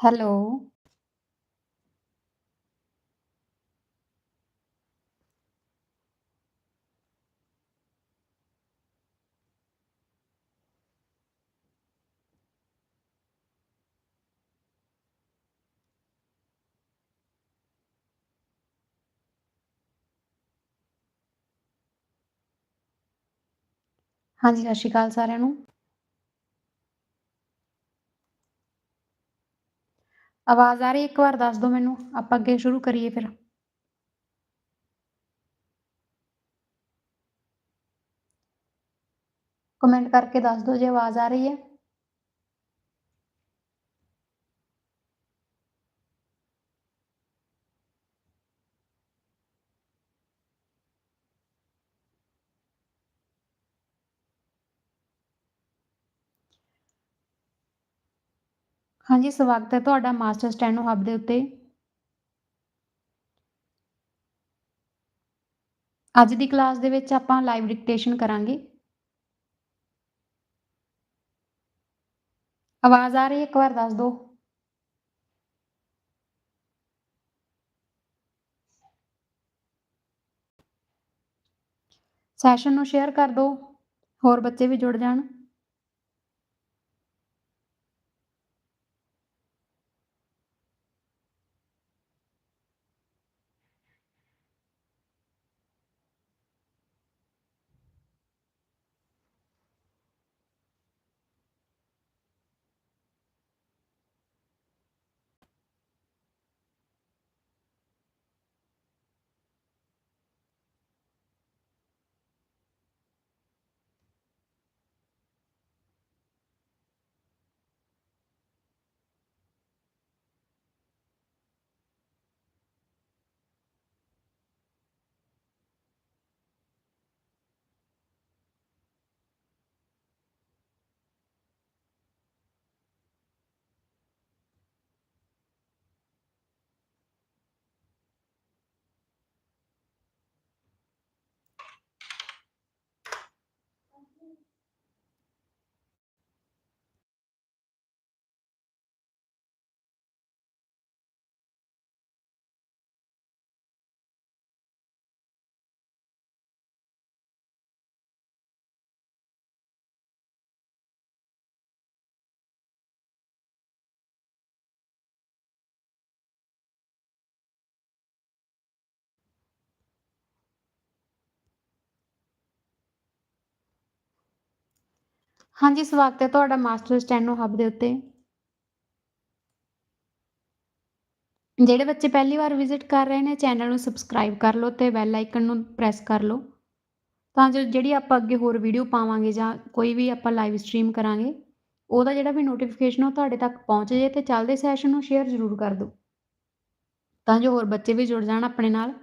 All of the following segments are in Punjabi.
ਹੈਲੋ। ਹਾਂਜੀ, ਸਤਿ ਸ਼੍ਰੀ ਅਕਾਲ ਸਾਰਿਆਂ ਨੂੰ। ਆਵਾਜ਼ ਆ ਰਹੀ ਇੱਕ ਵਾਰ ਦੱਸ ਦਿਓ ਮੈਨੂੰ, ਆਪਾਂ ਅੱਗੇ ਸ਼ੁਰੂ ਕਰੀਏ ਫਿਰ। ਕਮੈਂਟ ਕਰਕੇ ਦੱਸ ਦਿਓ ਜੇ ਆਵਾਜ਼ ਆ ਰਹੀ ਹੈ। ਹਾਂਜੀ, ਸਵਾਗਤ ਹੈ ਤੁਹਾਡਾ ਮਾਸਟਰ ਸਟੈਨੋ ਹੱਬ ਦੇ ਉੱਤੇ। ਅੱਜ ਦੀ ਕਲਾਸ ਦੇ ਵਿੱਚ ਆਪਾਂ ਲਾਈਵ ਡਿਕਟੇਸ਼ਨ ਕਰਾਂਗੇ। ਆਵਾਜ਼ ਆ ਰਹੀ ਹੈ ਇੱਕ ਵਾਰ ਦੱਸ ਦਿਓ। ਸੈਸ਼ਨ ਨੂੰ ਸ਼ੇਅਰ ਕਰ ਦਿਓ, ਹੋਰ ਬੱਚੇ ਵੀ ਜੁੜ ਜਾਣ। ਹਾਂਜੀ, ਸਵਾਗਤ ਹੈ ਤੁਹਾਡਾ ਮਾਸਟਰ ਸਟੈਨੋ ਹੱਬ ਦੇ ਉੱਤੇ। ਜਿਹੜੇ ਬੱਚੇ ਪਹਿਲੀ ਵਾਰ ਵਿਜ਼ਿਟ ਕਰ ਰਹੇ ਨੇ ਚੈਨਲ ਨੂੰ ਸਬਸਕ੍ਰਾਈਬ ਕਰ ਲਓ ਤੇ ਬੈਲ ਆਈਕਨ ਨੂੰ ਪ੍ਰੈਸ ਕਰ ਲਓ। ਤਾਂ ਜੋ ਜਿਹੜੀ ਆਪਾਂ ਅੱਗੇ ਹੋਰ ਵੀਡੀਓ ਪਾਵਾਂਗੇ ਜਾਂ ਕੋਈ ਵੀ ਆਪਾਂ ਲਾਈਵ ਸਟ੍ਰੀਮ ਕਰਾਂਗੇ ਉਹਦਾ ਜਿਹੜਾ ਵੀ ਨੋਟੀਫਿਕੇਸ਼ਨ ਉਹ ਤੁਹਾਡੇ ਤੱਕ ਪਹੁੰਚ ਜੇ ਤੇ ਚੱਲਦੇ ਸੈਸ਼ਨ ਨੂੰ ਸ਼ੇਅਰ ਜ਼ਰੂਰ ਕਰ ਦਿਓ। ਤਾਂ ਜੋ ਹੋਰ ਬੱਚੇ ਵੀ ਜੁੜ ਜਾਣ ਆਪਣੇ ਨਾਲ।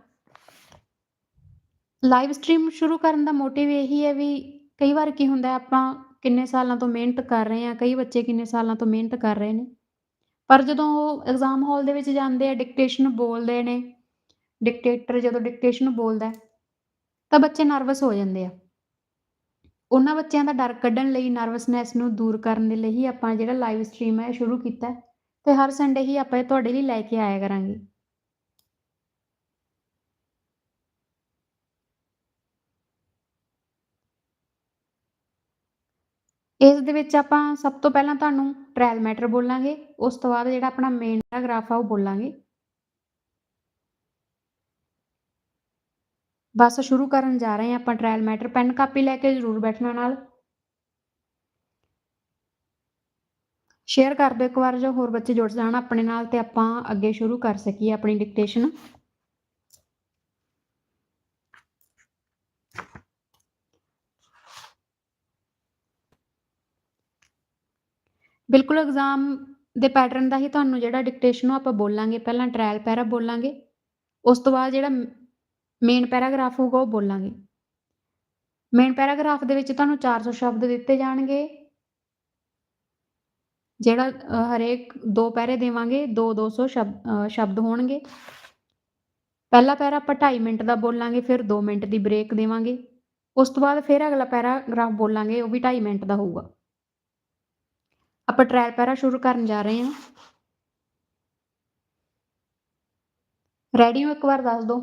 ਲਾਈਵ ਸਟ੍ਰੀਮ ਸ਼ੁਰੂ ਕਰਨ ਦਾ ਮੋਟਿਵ ਇਹੀ ਹੈ ਵੀ ਕਈ ਵਾਰ ਕੀ ਹੁੰਦਾ ਆਪਾਂ ਕਿੰਨੇ ਸਾਲਾਂ ਤੋਂ ਮਿਹਨਤ ਕਰ ਰਹੇ ਹਾਂ, ਕਈ ਬੱਚੇ ਕਿੰਨੇ ਸਾਲਾਂ ਤੋਂ ਮਿਹਨਤ ਕਰ ਰਹੇ ਨੇ। ਪਰ ਜਦੋਂ ਉਹ ਐਗਜ਼ਾਮ ਹਾਲ ਦੇ ਵਿੱਚ ਜਾਂਦੇ ਆ ਡਿਕਟੇਸ਼ਨ ਬੋਲਦੇ ਨੇ ਡਿਕਟੇਟਰ ਜਦੋਂ ਡਿਕਟੇਸ਼ਨ ਬੋਲਦਾ ਤਾਂ ਬੱਚੇ ਨਰਵਸ ਹੋ ਜਾਂਦੇ ਆ। ਉਹਨਾਂ ਬੱਚਿਆਂ ਦਾ ਡਰ ਕੱਢਣ ਲਈ ਨਰਵਸਨੈਸ ਨੂੰ ਦੂਰ ਕਰਨ ਦੇ ਲਈ ਹੀ ਆਪਾਂ ਜਿਹੜਾ ਲਾਈਵ ਸਟ੍ਰੀਮ ਹੈ ਸ਼ੁਰੂ ਕੀਤਾ ਤੇ ਹਰ ਸੰਡੇ ਹੀ ਆਪਾਂ ਇਹ ਤੁਹਾਡੇ ਲਈ ਲੈ ਕੇ ਆਇਆ ਕਰਾਂਗੇ। ਇਸ ਦੇ ਵਿੱਚ ਆਪਾਂ ਸਭ ਤੋਂ ਪਹਿਲਾਂ ਤੁਹਾਨੂੰ ਟ੍ਰਾਇਲ ਮੈਟਰ ਬੋਲਾਂਗੇ, ਉਸ ਤੋਂ ਬਾਅਦ ਜਿਹੜਾ ਆਪਣਾ ਮੇਨ ਪੈਰਾਗ੍ਰਾਫ ਆ ਉਹ ਬੋਲਾਂਗੇ। ਬਸ ਸ਼ੁਰੂ ਕਰਨ ਜਾ ਰਹੇ ਹਾਂ ਆਪਾਂ ਟ੍ਰਾਇਲ ਮੈਟਰ ਪੈਨ ਕਾਪੀ ਲੈ ਕੇ ਜ਼ਰੂਰ ਬੈਠਣਾ ਨਾਲ। ਸ਼ੇਅਰ ਕਰ ਦਿਓ ਇੱਕ ਵਾਰ ਜੋ ਹੋਰ ਬੱਚੇ ਜੁੜ ਜਾਣ ਆਪਣੇ ਨਾਲ ਤੇ ਆਪਾਂ ਅੱਗੇ ਸ਼ੁਰੂ ਕਰ ਸਕੀਏ ਆਪਣੀ ਡਿਕਟੇਸ਼ਨ ਬਿਲਕੁਲ ਐਗਜ਼ਾਮ ਦੇ ਪੈਟਰਨ ਦਾ ਹੀ ਤੁਹਾਨੂੰ ਜਿਹੜਾ ਡਿਕਟੇਸ਼ਨ ਉਹ ਆਪਾਂ ਬੋਲਾਂਗੇ, ਪਹਿਲਾਂ ਟ੍ਰਾਇਲ ਪੈਰਾ ਬੋਲਾਂਗੇ, ਉਸ ਤੋਂ ਬਾਅਦ ਜਿਹੜਾ ਮੇਨ ਪੈਰਾਗ੍ਰਾਫ ਹੋਊਗਾ ਉਹ ਬੋਲਾਂਗੇ। ਮੇਨ ਪੈਰਾਗ੍ਰਾਫ ਦੇ ਵਿੱਚ ਤੁਹਾਨੂੰ 400 ਸ਼ਬਦ ਦਿੱਤੇ ਜਾਣਗੇ। ਜਿਹੜਾ ਹਰੇਕ ਦੋ ਪੈਰੇ ਦੇਵਾਂਗੇ 2 200 ਸ਼ਬਦ ਸ਼ਬਦ ਹੋਣਗੇ। ਪਹਿਲਾ ਪੈਰਾ ਆਪਾਂ 2.5 ਮਿੰਟ ਦਾ ਬੋਲਾਂਗੇ, ਫਿਰ 2 ਮਿੰਟ ਦੀ ਬ੍ਰੇਕ ਦੇਵਾਂਗੇ। ਉਸ ਤੋਂ ਬਾਅਦ ਫਿਰ ਅਗਲਾ ਪੈਰਾਗ੍ਰਾਫ ਬੋਲਾਂਗੇ, ਉਹ ਵੀ 2.5 ਮਿੰਟ ਦਾ ਹੋਊਗਾ। ਆਪਾਂ ਟ੍ਰਾਇਲ ਪੈਰਾ ਸ਼ੁਰੂ ਕਰਨ ਜਾ ਰਹੇ ਹਾਂ। ਰੈਡੀ ਹੋ? ਇੱਕ ਵਾਰ ਦੱਸ ਦਿਓ।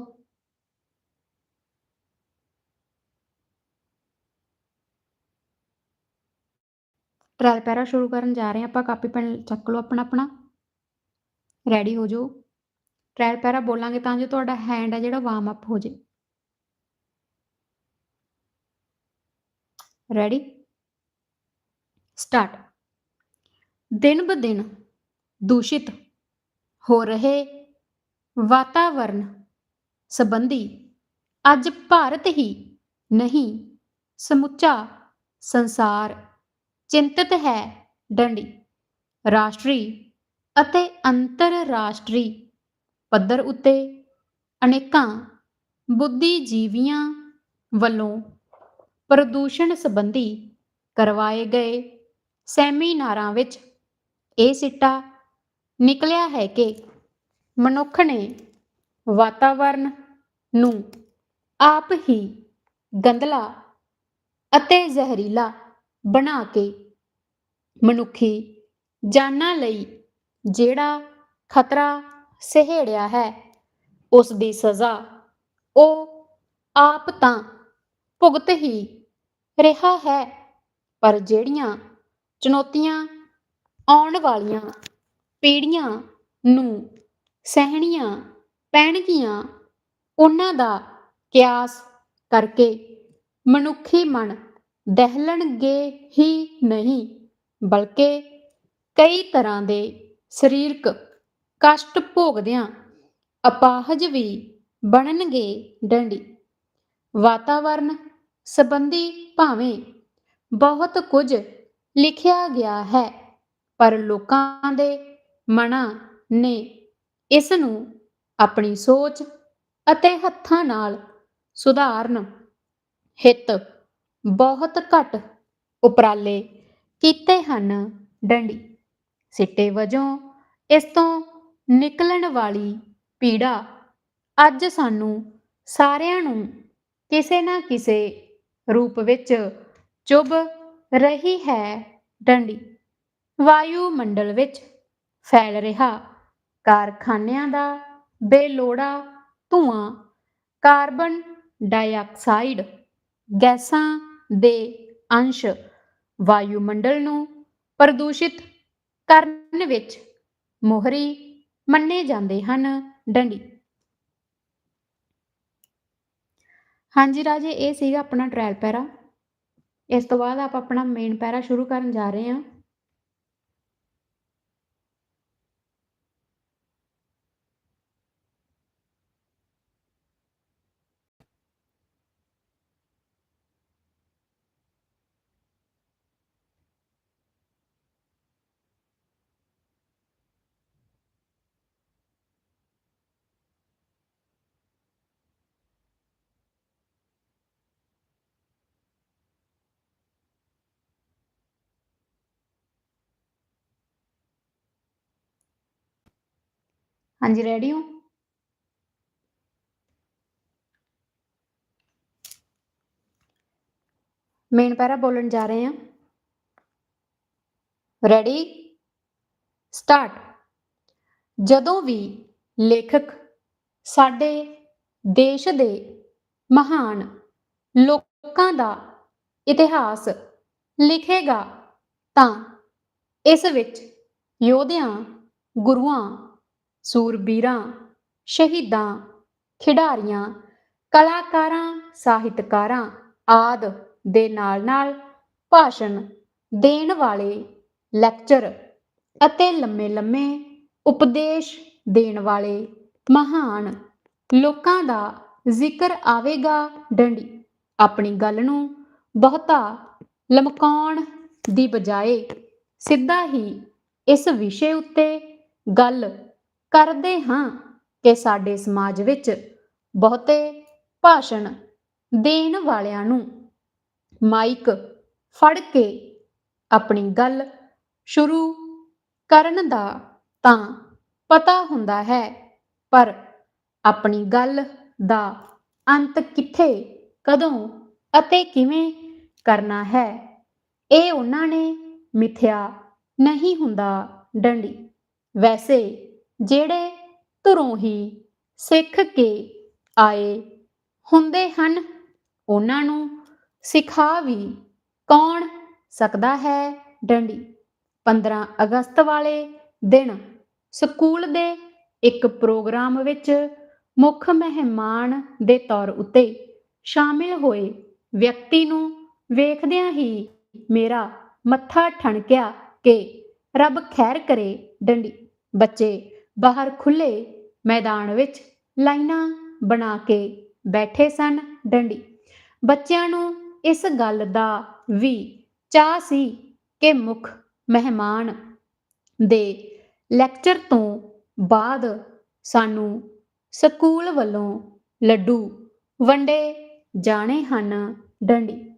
ਟ੍ਰਾਇਲ ਪੈਰਾ ਸ਼ੁਰੂ ਕਰਨ ਜਾ ਰਹੇ ਹਾਂ। ਆਪਾਂ ਕਾਪੀ ਪੈਨ ਚੱਕ ਲਓ ਆਪਣਾ ਆਪਣਾ। ਰੈਡੀ ਹੋ ਜਾਓ। ਟ੍ਰਾਇਲ ਪੈਰਾ ਬੋਲਾਂਗੇ ਤਾਂ ਜੋ ਤੁਹਾਡਾ ਹੈਂਡ ਹੈ ਜਿਹੜਾ ਵਾਰਮ ਅਪ ਹੋ ਜੇ ਰੈਡੀ ਸਟਾਰਟ ਦਿਨ ਬ ਦਿਨ ਦੂਸ਼ਿਤ ਹੋ ਰਹੇ ਵਾਤਾਵਰਣ ਸੰਬੰਧੀ ਅੱਜ ਭਾਰਤ ਹੀ ਨਹੀਂ, ਸਮੁੱਚਾ ਸੰਸਾਰ ਚਿੰਤਤ ਹੈ ਡੰਡੀ। ਰਾਸ਼ਟਰੀ ਅਤੇ ਅੰਤਰਰਾਸ਼ਟਰੀ ਪੱਧਰ ਉੱਤੇ ਅਨੇਕਾਂ ਬੁੱਧੀਜੀਵੀਆਂ ਵੱਲੋਂ ਪ੍ਰਦੂਸ਼ਣ ਸੰਬੰਧੀ ਕਰਵਾਏ ਗਏ ਸੈਮੀਨਾਰਾਂ ਵਿੱਚ ਇਹ ਸਿੱਟਾ ਨਿਕਲਿਆ ਹੈ ਕਿ ਮਨੁੱਖ ਨੇ ਵਾਤਾਵਰਣ ਨੂੰ ਆਪ ਹੀ ਗੰਦਲਾ ਅਤੇ ਜ਼ਹਿਰੀਲਾ ਬਣਾ ਕੇ ਮਨੁੱਖੀ ਜਾਨਾਂ ਲਈ ਜਿਹੜਾ ਖਤਰਾ ਸਹਿੜਿਆ ਹੈ, ਉਸ ਦੀ ਸਜ਼ਾ ਉਹ ਆਪ ਤਾਂ ਭੁਗਤ ਹੀ ਰਿਹਾ ਹੈ, ਪਰ ਜਿਹੜੀਆਂ ਚੁਣੌਤੀਆਂ ਆਉਣ ਵਾਲੀਆਂ ਪੀੜ੍ਹੀਆਂ ਨੂੰ ਸਹਿਣੀਆਂ ਪੈਣਗੀਆਂ, ਉਹਨਾਂ ਦਾ ਕਿਆਸ ਕਰਕੇ ਮਨੁੱਖੀ ਮਨ ਦਹਿਲਣਗੇ ਹੀ ਨਹੀਂ, ਬਲਕਿ ਕਈ ਤਰ੍ਹਾਂ ਦੇ ਸਰੀਰਕ ਕਸ਼ਟ ਭੋਗਦਿਆਂ ਅਪਾਹਜ ਵੀ ਬਣਨਗੇ ਡੰਡੀ। ਵਾਤਾਵਰਣ ਸੰਬੰਧੀ ਭਾਵੇਂ ਬਹੁਤ ਕੁਝ ਲਿਖਿਆ ਗਿਆ ਹੈ ਪਰ ਲੋਕਾਂ ਦੇ ਮਨਾਂ ਨੇ ਇਸ ਨੂੰ ਆਪਣੀ ਸੋਚ ਅਤੇ ਹੱਥਾਂ ਨਾਲ ਸੁਧਾਰਨ ਹਿੱਤ ਬਹੁਤ ਘੱਟ ਉਪਰਾਲੇ ਕੀਤੇ ਹਨ। ਡੰਡੀ, ਸਿੱਟੇ ਵਜੋਂ ਇਸ ਤੋਂ ਨਿਕਲਣ ਵਾਲੀ ਪੀੜਾ ਅੱਜ ਸਾਨੂੰ ਸਾਰਿਆਂ ਨੂੰ ਕਿਸੇ ਨਾ ਕਿਸੇ ਰੂਪ ਵਿੱਚ ਚੁੱਭ ਰਹੀ ਹੈ। ਡੰਡੀ ਵਾਯੂਮੰਡਲ ਵਿੱਚ ਫੈਲ ਰਿਹਾ ਕਾਰਖਾਨਿਆਂ ਦਾ ਬੇਲੋੜਾ ਧੂਆਂ, ਕਾਰਬਨ ਡਾਈਆਕਸਾਈਡ ਗੈਸਾਂ ਦੇ ਅੰਸ਼ ਵਾਯੂਮੰਡਲ ਨੂੰ ਪ੍ਰਦੂਸ਼ਿਤ ਕਰਨ ਵਿੱਚ ਮੋਹਰੀ ਮੰਨੇ ਜਾਂਦੇ ਹਨ। ਡੰਡੀ। ਹਾਂਜੀ ਰਾਜੇ, ਇਹ ਸੀਗਾ ਆਪਣਾ ਟ੍ਰਾਇਲ ਪੈਰਾ। ਇਸ ਤੋਂ ਬਾਅਦ ਆਪਾਂ ਆਪਣਾ ਮੇਨ ਪੈਰਾ ਸ਼ੁਰੂ ਕਰਨ ਜਾ ਰਹੇ ਹਾਂ। ਹਾਂਜੀ ਰੈਡੀ ਹੋ? ਮੇਨ ਪੈਰਾ ਬੋਲਣ ਜਾ ਰਹੇ ਹਾਂ। ਰੈਡੀ ਸਟਾਰਟ ਜਦੋਂ ਵੀ ਲੇਖਕ ਸਾਡੇ ਦੇਸ਼ ਦੇ ਮਹਾਨ ਲੋਕਾਂ ਦਾ ਇਤਿਹਾਸ ਲਿਖੇਗਾ ਤਾਂ ਇਸ ਵਿੱਚ ਯੋਧਿਆਂ, ਗੁਰੂਆਂ ਸੂਰਬੀਰਾਂ, ਸ਼ਹੀਦਾਂ, ਖਿਡਾਰੀਆਂ, ਕਲਾਕਾਰਾਂ, ਸਾਹਿਤਕਾਰਾਂ ਆਦ ਦੇ ਨਾਲ-ਨਾਲ ਭਾਸ਼ਣ ਦੇਣ ਵਾਲੇ ਲੈਕਚਰ ਅਤੇ ਲੰਮੇ-ਲੰਮੇ ਉਪਦੇਸ਼ ਦੇਣ ਵਾਲੇ ਮਹਾਨ ਲੋਕਾਂ ਦਾ ਜ਼ਿਕਰ ਆਵੇਗਾ ਡੰਡੀ। ਆਪਣੀ ਗੱਲ ਨੂੰ ਬਹੁਤਾ ਲਮਕਾਉਣ ਦੀ ਬਜਾਏ ਸਿੱਧਾ ਹੀ ਇਸ ਵਿਸ਼ੇ ਉੱਤੇ ਗੱਲ ਕਰਦੇ ਹਾਂ ਕਿ ਸਾਡੇ ਸਮਾਜ ਵਿੱਚ ਬਹੁਤੇ ਭਾਸ਼ਣ ਦੇਣ ਵਾਲਿਆਂ ਨੂੰ ਮਾਈਕ ਫੜ ਕੇ ਆਪਣੀ ਗੱਲ ਸ਼ੁਰੂ ਕਰਨ ਦਾ ਤਾਂ ਪਤਾ ਹੁੰਦਾ ਹੈ, ਪਰ ਆਪਣੀ ਗੱਲ ਦਾ ਅੰਤ ਕਿੱਥੇ, ਕਦੋਂ ਅਤੇ ਕਿਵੇਂ ਕਰਨਾ ਹੈ, ਇਹ ਉਹਨਾਂ ਨੇ ਮਿਥਿਆ ਨਹੀਂ ਹੁੰਦਾ ਡੰਡੀ। ਵੈਸੇ ਜਿਹੜੇ ਧੁਰੋਂ ਹੀ ਸਿੱਖ ਕੇ ਆਏ ਹੁੰਦੇ ਹਨ, ਉਹਨਾਂ ਨੂੰ ਸਿਖਾ ਵੀ ਕੌਣ ਸਕਦਾ ਹੈ ਡੰਡੀ। 15 ਅਗਸਤ ਵਾਲੇ ਦਿਨ ਸਕੂਲ ਦੇ ਇੱਕ ਪ੍ਰੋਗਰਾਮ ਵਿੱਚ ਮੁੱਖ ਮਹਿਮਾਨ ਦੇ ਤੌਰ ਉੱਤੇ ਸ਼ਾਮਿਲ ਹੋਏ ਵਿਅਕਤੀ ਨੂੰ ਵੇਖਦਿਆਂ ਹੀ ਮੇਰਾ ਮੱਥਾ ਠਣਕਿਆ ਕਿ ਰੱਬ ਖੈਰ ਕਰੇ ਡੰਡੀ। ਬੱਚੇ ਬਾਹਰ ਖੁੱਲੇ ਮੈਦਾਨ ਵਿੱਚ ਲਾਈਨਾਂ ਬਣਾ ਕੇ ਬੈਠੇ ਸਨ ਡੰਡੀ। ਬੱਚਿਆਂ ਨੂੰ ਇਸ ਗੱਲ ਦਾ ਵੀ ਚਾਹ ਸੀ ਕਿ ਮੁੱਖ ਮਹਿਮਾਨ ਦੇ ਲੈਕਚਰ ਤੋਂ ਬਾਅਦ ਸਾਨੂੰ ਸਕੂਲ ਵੱਲੋਂ ਲੱਡੂ ਵੰਡੇ ਜਾਣੇ ਹਨ ਡੰਡੀ।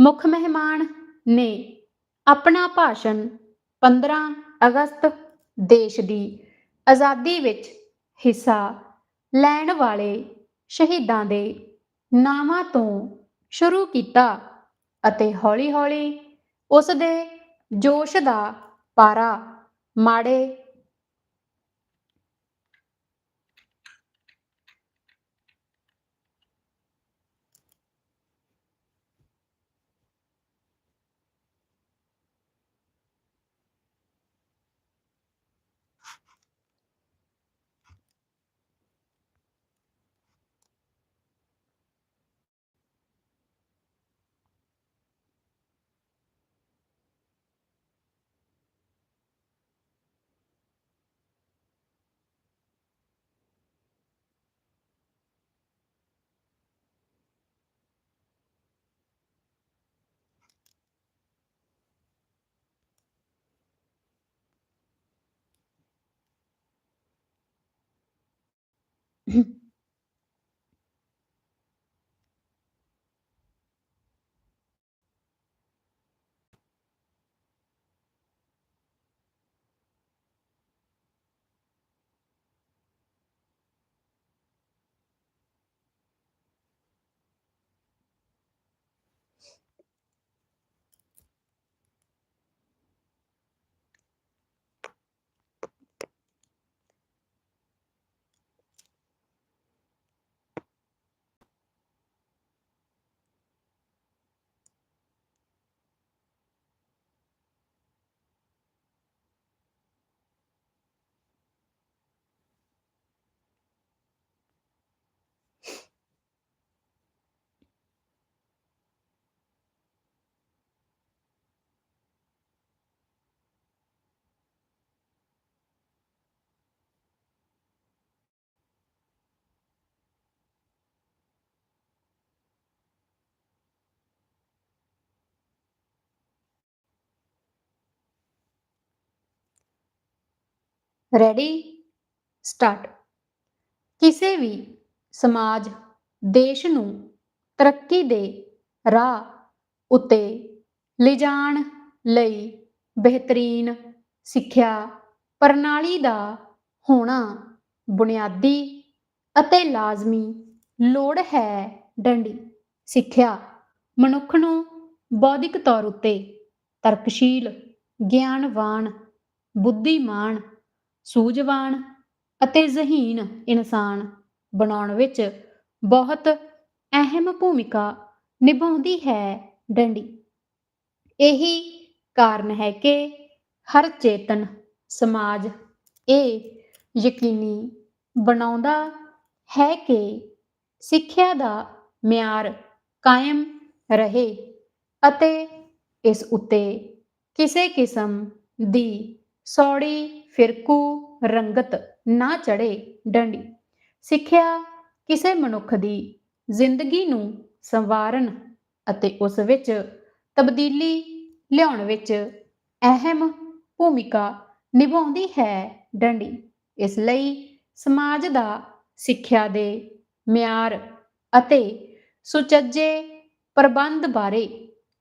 ਮੁੱਖ ਮਹਿਮਾਨ ਨੇ ਆਪਣਾ ਭਾਸ਼ਣ 15 ਅਗਸਤ ਦੇਸ਼ ਦੀ ਆਜ਼ਾਦੀ ਵਿੱਚ ਹਿੱਸਾ ਲੈਣ ਵਾਲੇ ਸ਼ਹੀਦਾਂ ਦੇ ਨਾਵਾਂ ਤੋਂ ਸ਼ੁਰੂ ਕੀਤਾ ਅਤੇ ਹੌਲੀ-ਹੌਲੀ ਉਸ ਦੇ ਜੋਸ਼ ਦਾ ਪਾਰਾ ਮਾੜੇ Mm-hmm. ਰੈਡੀ ਸਟਾਰਟ ਕਿਸੇ ਵੀ ਸਮਾਜ, ਦੇਸ਼ ਨੂੰ ਤਰੱਕੀ ਦੇ ਰਾਹ ਉੱਤੇ ਲਿਜਾਣ ਲਈ ਬਿਹਤਰੀਨ ਸਿੱਖਿਆ ਪ੍ਰਣਾਲੀ ਦਾ ਹੋਣਾ ਬੁਨਿਆਦੀ ਅਤੇ ਲਾਜ਼ਮੀ ਲੋੜ ਹੈ ਡੰਡੀ। ਸਿੱਖਿਆ ਮਨੁੱਖ ਨੂੰ ਬੌਧਿਕ ਤੌਰ ਉੱਤੇ ਤਰਕਸ਼ੀਲ, ਗਿਆਨਵਾਨ, ਬੁੱਧੀਮਾਨ ਸੂਝਵਾਨ ਅਤੇ ਜ਼ਹੀਨ ਇਨਸਾਨ ਬਣਾਉਣ ਵਿੱਚ ਬਹੁਤ ਅਹਿਮ ਭੂਮਿਕਾ ਨਿਭਾਉਂਦੀ ਹੈ ਡੰਡੀ। ਇਹੀ ਕਾਰਨ ਹੈ ਕਿ ਹਰ ਚੇਤਨ ਸਮਾਜ ਇਹ ਯਕੀਨੀ ਬਣਾਉਂਦਾ ਹੈ ਕਿ ਸਿੱਖਿਆ ਦਾ ਮਿਆਰ ਕਾਇਮ ਰਹੇ ਅਤੇ ਇਸ ਉੱਤੇ ਕਿਸੇ ਕਿਸਮ ਦੀ ਸੌੜੀ ਫਿਰਕੂ ਰੰਗਤ ਨਾ ਚੜੇ ਡੰਡੀ। ਸਿੱਖਿਆ ਕਿਸੇ ਮਨੁੱਖ ਦੀ ਜ਼ਿੰਦਗੀ ਨੂੰ ਸੰਵਾਰਨ ਅਤੇ ਉਸ ਵਿੱਚ ਤਬਦੀਲੀ ਲਿਆਉਣ ਵਿੱਚ ਅਹਿਮ ਭੂਮਿਕਾ ਨਿਭਾਉਂਦੀ ਹੈ ਡੰਡੀ। ਇਸ ਲਈ ਸਮਾਜ ਦਾ ਸਿੱਖਿਆ ਦੇ ਮਿਆਰ ਅਤੇ ਸੁਚੱਜੇ ਪ੍ਰਬੰਧ ਬਾਰੇ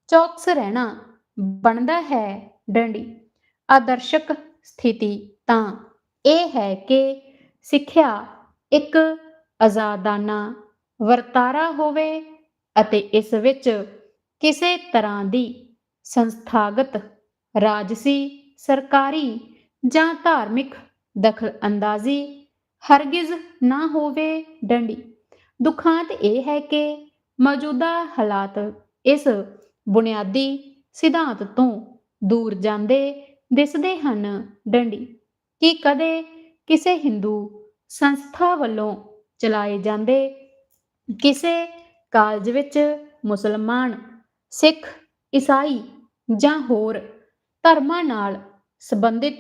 ਚੌਕਸ ਰਹਿਣਾ ਬਣਦਾ ਹੈ ਡੰਡੀ। ਆਦਰਸ਼ਕ ਸਥਿਤੀ ਤਾਂ ਇਹ ਹੈ ਕਿ ਸਿੱਖਿਆ ਇੱਕ ਆਜ਼ਾਦਾਨਾ ਵਰਤਾਰਾ ਹੋਵੇ ਅਤੇ ਇਸ ਵਿੱਚ ਕਿਸੇ ਤਰ੍ਹਾਂ ਦੀ ਸੰਸਥਾਗਤ ਰਾਜਸੀ, ਸਰਕਾਰੀ ਜਾਂ ਧਾਰਮਿਕ ਦਖਲ ਅੰਦਾਜ਼ੀ ਹਰਗਿਜ਼ ਨਾ ਹੋਵੇ ਡੰਡੀ। ਦੁਖਾਂਤ ਇਹ ਹੈ ਕਿ ਮੌਜੂਦਾ ਹਾਲਾਤ ਇਸ ਬੁਨਿਆਦੀ ਸਿਧਾਂਤ ਤੋਂ ਦੂਰ ਜਾਂਦੇ ਦਿਸਦੇ ਹਨ। ਡੰਡੀ, ਕਿ ਕਦੇ ਕਿਸੇ ਹਿੰਦੂ ਸੰਸਥਾ ਵੱਲੋਂ ਚਲਾਏ ਜਾਂਦੇ? ਕਿਸੇ ਕਾਲਜ ਵਿੱਚ ਮੁਸਲਮਾਨ, ਸਿੱਖ, ਈਸਾਈ ਜਾਂ ਹੋਰ ਧਰਮਾਂ ਨਾਲ ਸੰਬੰਧਿਤ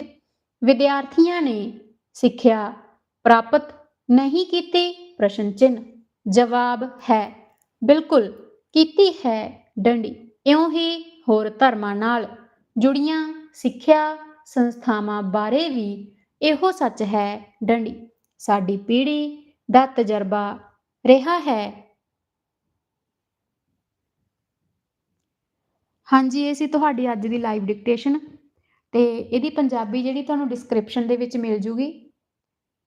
ਵਿਦਿਆਰਥੀਆਂ ਨੇ ਸਿੱਖਿਆ ਪ੍ਰਾਪਤ ਨਹੀਂ ਕੀਤੀ? ਪ੍ਰਸ਼ਨ ਚਿੰਨ੍ਹ। ਜਵਾਬ ਹੈ, ਬਿਲਕੁਲ ਕੀਤੀ ਹੈ ਡੰਡੀ। ਇਉਂ ਹੀ ਹੋਰ ਧਰਮਾਂ ਨਾਲ ਜੁੜੀਆਂ ਸਿੱਖਿਆ ਸੰਸਥਾਵਾਂ ਬਾਰੇ ਵੀ ਇਹੋ ਸੱਚ ਹੈ ਡੰਡੀ। ਸਾਡੀ ਪੀੜ੍ਹੀ ਦਾ ਤਜਰਬਾ ਰਿਹਾ ਹੈ। ਹਾਂਜੀ, ਇਹ ਸੀ ਤੁਹਾਡੀ ਅੱਜ ਦੀ ਲਾਈਵ ਡਿਕਟੇਸ਼ਨ ਤੇ ਇਹਦੀ ਪੰਜਾਬੀ ਜਿਹੜੀ ਤੁਹਾਨੂੰ ਡਿਸਕ੍ਰਿਪਸ਼ਨ ਦੇ ਵਿੱਚ ਮਿਲ ਜੂਗੀ।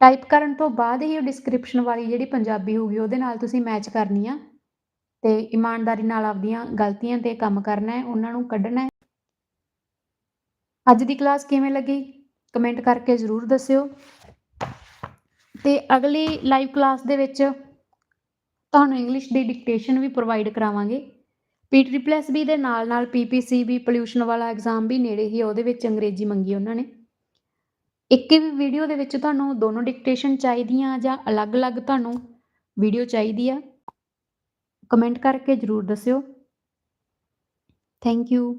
ਟਾਈਪ ਕਰਨ ਤੋਂ ਬਾਅਦ ਹੀ ਉਹ ਡਿਸਕ੍ਰਿਪਸ਼ਨ ਵਾਲੀ ਜਿਹੜੀ ਪੰਜਾਬੀ ਹੋਊਗੀ, ਉਹਦੇ ਨਾਲ ਤੁਸੀਂ ਮੈਚ ਕਰਨੀ ਆ ਤੇ ਇਮਾਨਦਾਰੀ ਨਾਲ ਆਪਦੀਆਂ ਗਲਤੀਆਂ ਤੇ ਕੰਮ ਕਰਨਾ ਹੈ, ਉਹਨਾਂ ਨੂੰ ਕੱਢਣਾ ਹੈ। ਅੱਜ ਦੀ ਕਲਾਸ ਕਿਵੇਂ ਲੱਗੀ? ਕਮੈਂਟ ਕਰਕੇ ਜ਼ਰੂਰ ਦੱਸਿਓ। ਤੇ ਅਗਲੀ ਲਾਈਵ ਕਲਾਸ ਦੇ ਵਿੱਚ ਤੁਹਾਨੂੰ ਇੰਗਲਿਸ਼ ਦੀ ਡਿਕਟੇਸ਼ਨ ਵੀ ਪ੍ਰੋਵਾਈਡ ਕਰਾਵਾਂਗੇ। ਪੀ ਪਲੱਸ ਬੀ ਦੇ ਨਾਲ ਨਾਲ ਪੀਪੀਸੀ ਵੀ ਪੋਲਿਊਸ਼ਨ ਵਾਲਾ ਐਗਜ਼ਾਮ ਵੀ ਨੇੜੇ ਹੀ ਉਹਦੇ ਵਿੱਚ ਅੰਗਰੇਜ਼ੀ ਮੰਗੀ ਉਹਨਾਂ ਨੇ। ਇੱਕ ਹੀ ਵੀਡੀਓ ਦੇ ਵਿੱਚ ਤੁਹਾਨੂੰ ਦੋਨੋਂ ਡਿਕਟੇਸ਼ਨ ਚਾਹੀਦੀਆਂ ਜਾਂ ਅਲੱਗ-ਅਲੱਗ ਤੁਹਾਨੂੰ ਵੀਡੀਓ ਚਾਹੀਦੀ ਆ। ਕਮੈਂਟ ਕਰਕੇ ਜਰੂਰ ਦੱਸਿਓ। Thank you